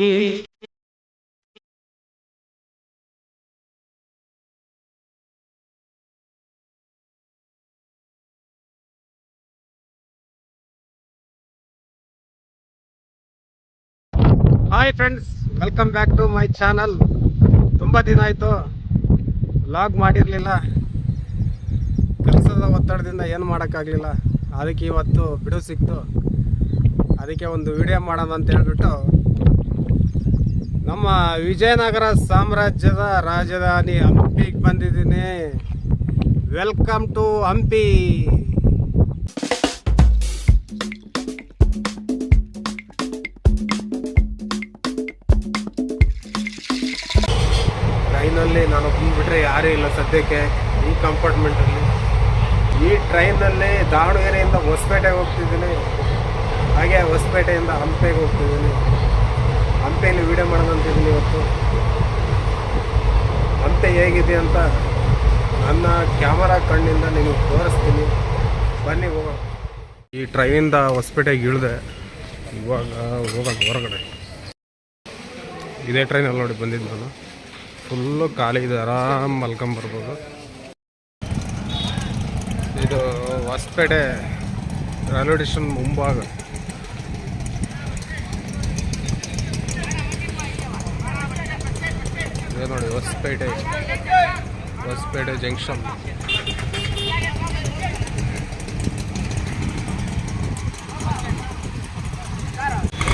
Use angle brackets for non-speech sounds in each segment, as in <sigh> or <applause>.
Hi friends welcome back to my channel ತುಂಬ ದಿನ ಆಯಿತು. ಲಾಗ್ ಮಾಡಿರಲಿಲ್ಲ. ಕೆಲಸದ ಒತ್ತಡದಿಂದ ಏನು ಮಾಡೋಕ್ಕಾಗಲಿಲ್ಲ. ಅದಕ್ಕೆ ಇವತ್ತು ಬಿಡು ಸಿಕ್ತು. ಅದಕ್ಕೆ ಒಂದು ವಿಡಿಯೋ ಮಾಡೋಣ ಅಂತ ಹೇಳ್ಬಿಟ್ಟು ನಮ್ಮ ವಿಜಯನಗರ ಸಾಮ್ರಾಜ್ಯದ ರಾಜಧಾನಿ ಹಂಪಿಗೆ ಬಂದಿದ್ದೀನಿ. Welcome to Hampi. ಟ್ರೈನಲ್ಲಿ ನಾನು ಬಂದುಬಿಟ್ರೆ ಯಾರೂ ಇಲ್ಲ ಸದ್ಯಕ್ಕೆ, ಈ ಕಂಪಾರ್ಟ್ಮೆಂಟಲ್ಲಿ ಈ ಟ್ರೈನಲ್ಲಿ ದಾವಣಗೆರೆಯಿಂದ ಹೊಸಪೇಟೆಗೆ ಹೋಗ್ತಿದ್ದೀನಿ. ಹಾಗೆ ಹೊಸಪೇಟೆಯಿಂದ ಹಂಪೆಗೆ ಹೋಗ್ತಿದ್ದೀನಿ. ಹಂಪೆಯಲ್ಲಿ ವೀಡಿಯೋ ಮಾಡೋದಂತಿದ್ದೀನಿ ಇವತ್ತು. ಮತ್ತೆ ಹೇಗಿದೆ ಅಂತ ನನ್ನ ಕ್ಯಾಮರಾ ಕಣ್ಣಿಂದ ನಿಮಗೆ ತೋರಿಸ್ತೀನಿ. ಬನ್ನಿ ಹೋಗೋಣ. ಈ ಟ್ರೈನಿಂದ ಹೊಸಪೇಟೆಗೆ ಇಳಿದೆ. ಇವಾಗ ಹೋಗೋದು ಹೊರಗಡೆ. ಇದೇ ಟ್ರೈನಲ್ಲಿ ನೋಡಿ ಬಂದಿದ್ದು ನಾನು. ಫುಲ್ಲು ಖಾಲಿ ಇದೆ, ಆರಾಮ್ ಮಲ್ಕೊಂಬರ್ಬೋದು ಇದು ಹೊಸಪೇಟೆ ರೈಲ್ವೆ ಸ್ಟೇಷನ್ ಮುಂಭಾಗ ಇದೆ ನೋಡಿ, ಹೊಸಪೇಟೆ. ಹೊಸಪೇಟೆ ಜಂಕ್ಷನ್.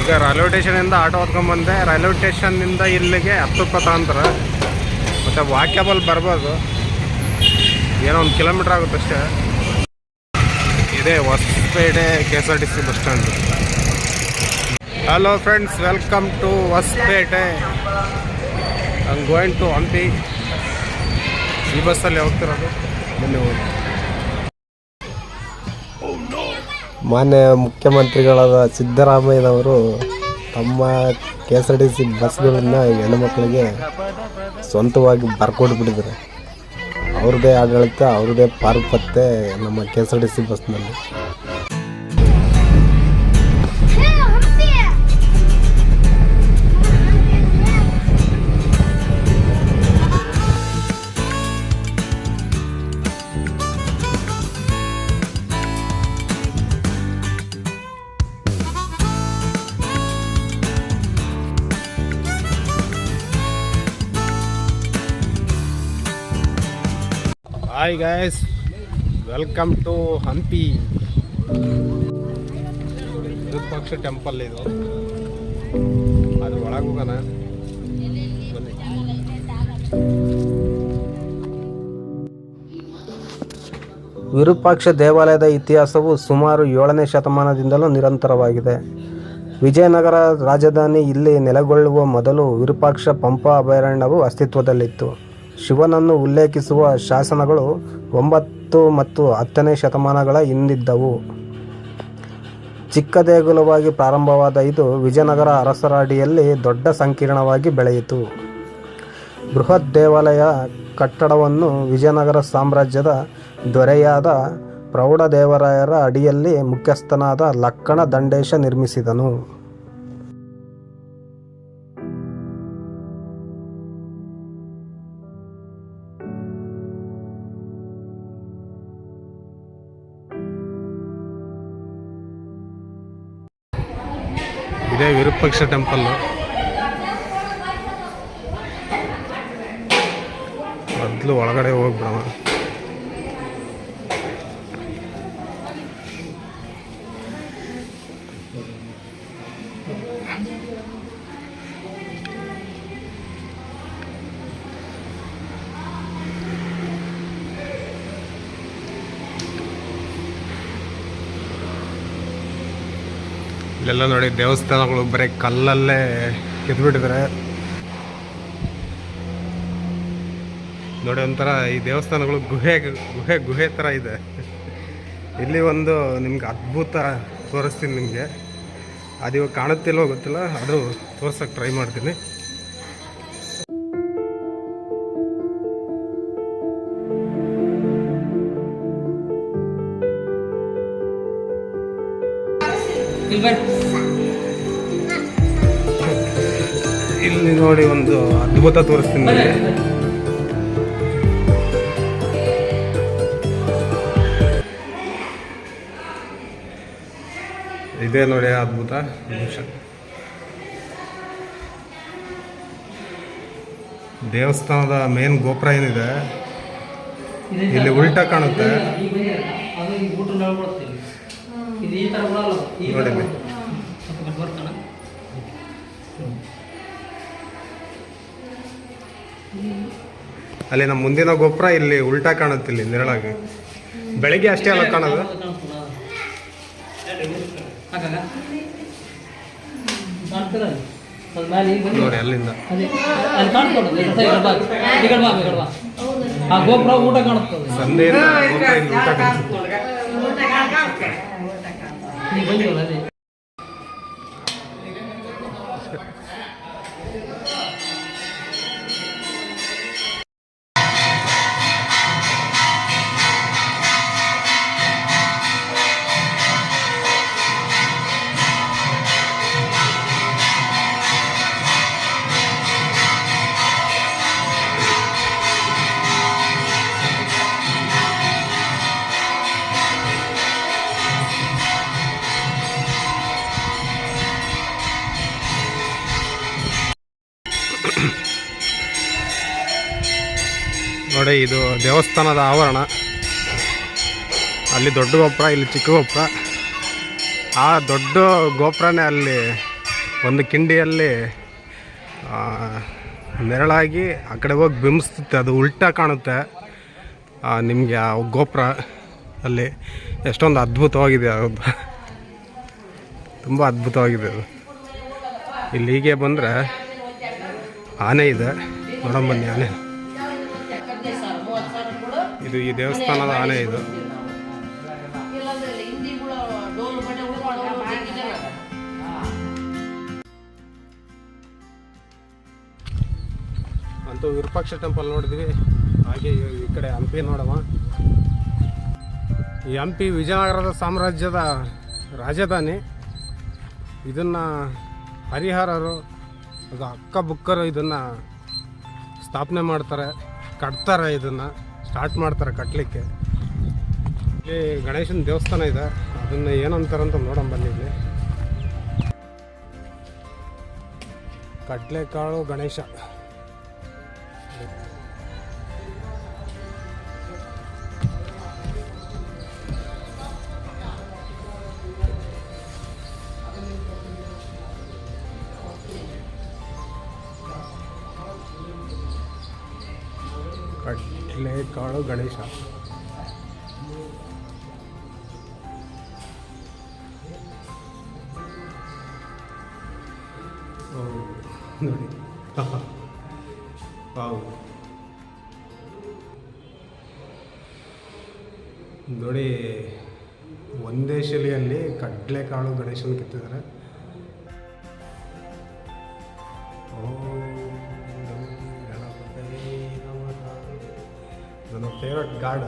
ಈಗ ರೈಲ್ವೆ ಸ್ಟೇಷನಿಂದ ಆಟೋ ಹೊತ್ಕೊಂಡ್ಬಂದೆ. ರೈಲ್ವೆ ಸ್ಟೇಷನ್ನಿಂದ ಇಲ್ಲಿಗೆ ಹತ್ತು ರೂಪಾಯಿ ತಗೊಂತಾರೆ ಮತ್ತು ವಾಕ್ಯಬಲ್ ಬರ್ಬೋದು. ಏನೋ ಒಂದು ಕಿಲೋಮೀಟ್ರ್ ಆಗುತ್ತೆ ಅಷ್ಟೇ. ಇದೇ Hosapete K S R T C bus stand. Hello friends welcome to Hosapete. I going to Hampi ಈ ಬಸ್ಸಲ್ಲಿ ಹೋಗ್ತಿರೋದು. ಬನ್ನಿ ಹೋಗಿ. ಮಾನ್ಯ ಮುಖ್ಯಮಂತ್ರಿಗಳಾದ ಸಿದ್ದರಾಮಯ್ಯನವರು ತಮ್ಮ K S R T C ಬಸ್ಗಳನ್ನು ಹೆಣ್ಣುಮಕ್ಕಳಿಗೆ ಸ್ವಂತವಾಗಿ ಬರ್ಕೊಟ್ಬಿಟ್ಟಿದ್ದಾರೆ ಅವ್ರದ್ದೇ ಆಡಳಿತ ಅವ್ರದ್ದೇ ಪಾರ್ಪತ್ತೆ ನಮ್ಮ K S R T C ಬಸ್ನಲ್ಲಿ. Hi guys welcome to Hampi Virupaksha temple ಇದು. ಅದು ಒಳಗೆ ಹೋಗೋಣ. ವಿರೂಪಾಕ್ಷ ದೇವಾಲಯದ ಇತಿಹಾಸವು ಸುಮಾರು ಏಳನೇ ಶತಮಾನದಿಂದಲೂ ನಿರಂತರವಾಗಿದೆ. ವಿಜಯನಗರ ರಾಜಧಾನಿ ಇಲ್ಲಿ ನೆಲೆಗೊಳ್ಳುವ ಮೊದಲು ವಿರೂಪಾಕ್ಷ ಪಂಪ ಅಭಯಾರಣ್ಯವು ಅಸ್ತಿತ್ವದಲ್ಲಿತ್ತು. ಶಿವನನ್ನು ಉಲ್ಲೇಖಿಸುವ ಶಾಸನಗಳು ಒಂಬತ್ತು ಮತ್ತು ಹತ್ತನೇ ಶತಮಾನಗಳ ಹಿಂದಿದ್ದವು. ಚಿಕ್ಕ ದೇಗುಲವಾಗಿ ಪ್ರಾರಂಭವಾದ ಇದು ವಿಜಯನಗರ ಅರಸರ ಅಡಿಯಲ್ಲಿ ದೊಡ್ಡ ಸಂಕೀರ್ಣವಾಗಿ ಬೆಳೆಯಿತು. ಬೃಹತ್ ದೇವಾಲಯ ಕಟ್ಟಡವನ್ನು ವಿಜಯನಗರ ಸಾಮ್ರಾಜ್ಯದ ದೊರೆಯಾದ ಪ್ರೌಢದೇವರಾಯರ ಅಡಿಯಲ್ಲಿ ಮುಖ್ಯಸ್ಥನಾದ ಲಕ್ಕಣ ದಂಡೇಶ ನಿರ್ಮಿಸಿದನು. ಇದೇ ವಿರೂಪಾಕ್ಷ ಟೆಂಪಲ್ ಮೊದಲು ಒಳಗಡೆ ಹೋಗ್ಬಿಡೋಣ ಇಲ್ಲೆಲ್ಲ ನೋಡಿ ದೇವಸ್ಥಾನಗಳು ಬರೀ ಕಲ್ಲಲ್ಲೇ ಕೆದ್ಬಿಟ್ಟಿದ್ದಾರೆ ನೋಡಿ ಒಂಥರ ಈ ದೇವಸ್ಥಾನಗಳು ಗುಹೆ ಗುಹೆ ಗುಹೆ ಥರ ಇದೆ. ಇಲ್ಲಿ ಒಂದು ನಿಮ್ಗೆ ಅದ್ಭುತ ತೋರಿಸ್ತೀನಿ ನಿಮಗೆ. ಅದು ಇವಾಗ ಕಾಣುತ್ತಿಲ್ವೋ ಗೊತ್ತಿಲ್ಲ ಅದು ತೋರ್ಸೋಕ್ಕೆ ಟ್ರೈ ಮಾಡ್ತೀನಿ. ಇಲ್ಲಿ ನೋಡಿ ಒಂದು ಅದ್ಭುತ ತೋರಿಸ್ತೀನಿ ನಿಮಗೆ. ಇದೇ ನೋಡಿ ಅದ್ಭುತ. ದೇವಸ್ಥಾನದ ಮೇನ್ ಗೋಪುರ ಏನಿದೆ? ಇಲ್ಲಿ ಉಲ್ಟಾ ಕಾಣುತ್ತೆ. ನೋಡಿ ಅಲ್ಲಿ ನಮ್ಮ ಮುಂದಿನ ಗೋಪುರ ಇಲ್ಲಿ ಉಲ್ಟಾ ಕಾಣುತ್ತೆ ಇಲ್ಲಿ ನೆರಳಾಗಿ. ಬೆಳಿಗ್ಗೆ ಅಷ್ಟೇ ಅಲ್ಲ ಕಾಣೋದು. ನೋಡಿ ಅಲ್ಲಿಂದ. ಗೋಪುರ ಊಟ ಕಾಣುತ್ತದೆ. ಇಲ್ಲಿ ಉಲ್ಟಾ ಕಾಣಿಸುತ್ತೆ ನೋಡಿ, ಇದು ದೇವಸ್ಥಾನದ ಆವರಣ. ಅಲ್ಲಿ ದೊಡ್ಡ ಗೋಪುರ, ಇಲ್ಲಿ ಚಿಕ್ಕ ಗೋಪುರ. ಆ ದೊಡ್ಡ ಗೋಪುರನೇ ಅಲ್ಲಿ ಒಂದು ಕಿಂಡಿಯಲ್ಲಿ ನೆರಳಾಗಿ ಆ ಕಡೆ ಹೋಗಿ ಬಿಂಬಿಸುತ್ತೆ. ಅದು ಉಲ್ಟಾ ಕಾಣುತ್ತೆ ನಿಮಗೆ ಆ ಗೋಪುರ ಅಲ್ಲಿ. ಎಷ್ಟೊಂದು ಅದ್ಭುತವಾಗಿದೆ ಅದು. ತುಂಬ ಅದ್ಭುತವಾಗಿದೆ ಅದು. ಇಲ್ಲಿ ಹೀಗೆ ಬಂದರೆ ಆನೆ ಇದೆ. ನೋಡೋಣ ಬನ್ನಿ ಆನೆ. ಇದು ಈ ದೇವಸ್ಥಾನದ ಆನೆ ಇದು. ಅಂತೂ ವಿರೂಪಾಕ್ಷ ಟೆಂಪಲ್ ನೋಡಿದ್ವಿ. ಹಾಗೆ ಈ- ಕಡೆ ಹಂಪಿ ನೋಡವ. ಈ ಹಂಪಿ ವಿಜಯನಗರದ ಸಾಮ್ರಾಜ್ಯದ ರಾಜಧಾನಿ. ಇದನ್ನ ಹರಿಹರರು ಅದು ಅಕ್ಕಬುಕ್ಕರು ಇದನ್ನು ಸ್ಥಾಪನೆ ಮಾಡ್ತಾರೆ. ಕಟ್ತಾರೆ ಇದನ್ನು ಸ್ಟಾರ್ಟ್ ಮಾಡ್ತಾರೆ ಕಟ್ಟಲಿಕ್ಕೆ ಇಲ್ಲಿ ಗಣೇಶನ ದೇವಸ್ಥಾನ ಇದೆ, ಅದನ್ನು ಏನಂತಾರಂತ ನೋಡೋಣ ಬನ್ನಿ ಇಲ್ಲಿ. ಕಡಲೆಕಾಳು ಗಣೇಶ. ಕಡಲೆಕಾಳು ಗಣೇಶ. ನೋಡಿ. <laughs> ಹಾವು ನೋಡಿ ಒಂದೇ ಶಿಲೆಯಲ್ಲಿ ಕಡಲೆಕಾಳು ಗಣೇಶನ ಕೆತ್ತಿದ್ದಾರೆ. Favourite god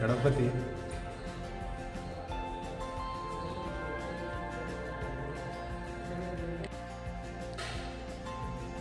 Ganapati.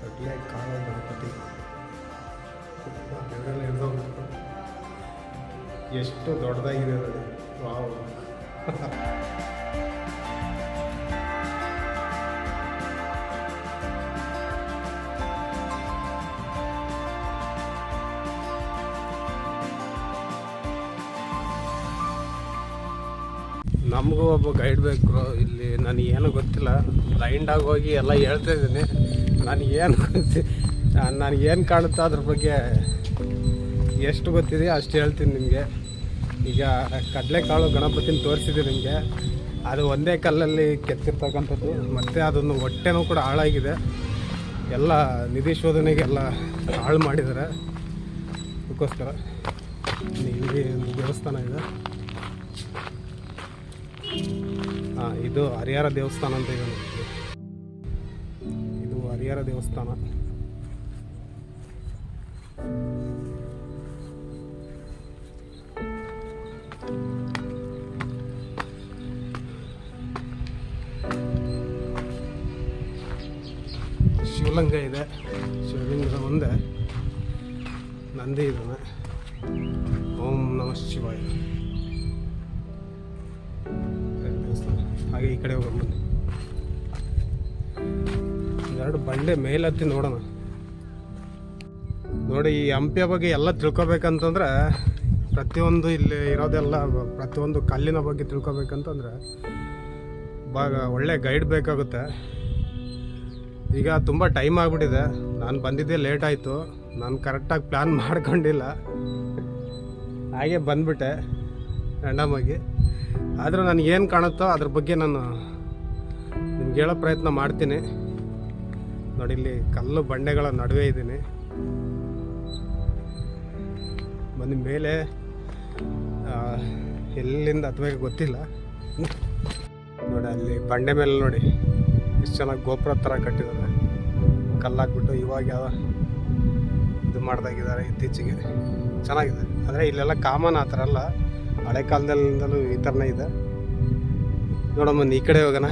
ಕಡಲೆಕಾಳು ಗಣಪತಿ. ಬೆವರೆಲ್ಲ ಹಿಡ್ದೋಗ್ಬಿಟ್ಟು. ಎಷ್ಟು ದೊಡ್ಡದಾಗಿದೆ ನೋಡಿ ವಾವ್. <laughs> ಒಬ್ಬ ಗೈಡ್ ಬೇಕು ಇಲ್ಲಿ ನನಗೇನು ಗೊತ್ತಿಲ್ಲ. ಬ್ಲೈಂಡಾಗಿ ಹೋಗಿ ಎಲ್ಲ ಹೇಳ್ತಾ ಇದ್ದೀನಿ. ನನಗೇನು ನನಗೇನು ಕಾಣುತ್ತೋ ಅದ್ರ ಬಗ್ಗೆ ಎಷ್ಟು ಗೊತ್ತಿದೆ ಅಷ್ಟು ಹೇಳ್ತೀನಿ ನಿಮಗೆ. ಈಗ ಕಡಲೆಕಾಳು ಗಣಪತಿನ ತೋರಿಸಿದೆ ನಿಮಗೆ. ಅದು ಒಂದೇ ಕಲ್ಲಲ್ಲಿ ಕೆತ್ತಿರ್ತಕ್ಕಂಥದ್ದು. ಮತ್ತು ಅದೊಂದು ಹೊಟ್ಟೆನೂ ಕೂಡ ಹಾಳಾಗಿದೆ. ಎಲ್ಲ ನಿಧಿ ಶೋಧನೆಗೆಲ್ಲ ಹಾಳು ಮಾಡಿದ್ದಾರೆ. ಅದಕ್ಕೋಸ್ಕರ ಇಲ್ಲಿ ಒಂದು ದೇವಸ್ಥಾನ ಇದೆ. ಇದು ಹರಿಹರ ದೇವಸ್ಥಾನ ಅಂತ ಇದೆ ಇದು ಹರಿಹರ ದೇವಸ್ಥಾನ. ಶಿವಲಿಂಗ ಇದೆ. ಶಿವಲಿಂಗದ ಮುಂದೆ ನಂದಿ ಇದ್ದಾನೆ. ಓಂ ನಮಃ ಶಿವಾಯ. ಹಾಗೆ ಈ ಕಡೆ ಹೋಗೋಣ. ಎರಡು ಬಂಡೆ ಮೇಲತ್ತಿ ನೋಡೋಣ. ನೋಡಿ, ಈ ಹಂಪಿಯ ಬಗ್ಗೆ ಎಲ್ಲ ತಿಳ್ಕೊಬೇಕಂತಂದ್ರೆ, ಪ್ರತಿಯೊಂದು ಇಲ್ಲಿ ಇರೋದೆಲ್ಲ ಪ್ರತಿಯೊಂದು ಕಲ್ಲಿನ ಬಗ್ಗೆ ತಿಳ್ಕೊಬೇಕಂತಂದ್ರೆ ಬಾಗ ಒಳ್ಳೆ ಗೈಡ್ ಬೇಕಾಗುತ್ತೆ. ಈಗ ತುಂಬ ಟೈಮ್ ಆಗಿಬಿಟ್ಟಿದೆ. ನಾನು ಬಂದಿದ್ದೆ ಲೇಟ್ ಆಯಿತು. ನಾನು ಕರೆಕ್ಟಾಗಿ ಪ್ಲ್ಯಾನ್ ಮಾಡ್ಕೊಂಡಿಲ್ಲ. ಹಾಗೆ ಬಂದ್ಬಿಟ್ಟೆ. ರ್ಯಾಂಡಮಾಗಿ ಆದರೂ ನನಗೇನು ಕಾಣುತ್ತೋ ಅದ್ರ ಬಗ್ಗೆ ನಾನು ನಿಮ್ಗೆ ಹೇಳೋ ಪ್ರಯತ್ನ ಮಾಡ್ತೀನಿ. ನೋಡಿ, ಇಲ್ಲಿ ಕಲ್ಲು ಬಂಡೆಗಳ ನಡುವೆ ಇದ್ದೀನಿ. ಬಂದ ಮೇಲೆ ಎಲ್ಲಿಂದ ಅಥವಾ ಗೊತ್ತಿಲ್ಲ. ನೋಡಿ, ಅಲ್ಲಿ ಬಂಡೆ ಮೇಲೆ ನೋಡಿ, ಎಷ್ಟು ಚೆನ್ನಾಗಿ ಗೋಪುರ ಥರ ಕಟ್ಟಿದ್ದಾರೆ ಕಲ್ಲಾಕ್ಬಿಟ್ಟು ಇವಾಗ ಯಾವ ಇದು ಮಾಡ್ದಾಗಿದ್ದಾರೆ ಇತ್ತೀಚೆಗೆ. ಚೆನ್ನಾಗಿದೆ. ಆದರೆ ಇಲ್ಲೆಲ್ಲ ಕಾಮನ್ ಆ ಥರ ಅಲ್ಲ. ಹಳೆ ಕಾಲದಲ್ಲಿಂದಲೂ ಈ ಥರನೇ ಇದೆ. ನೋಡಮ್ಮ ಈ ಕಡೆ ಹೋಗೋಣ.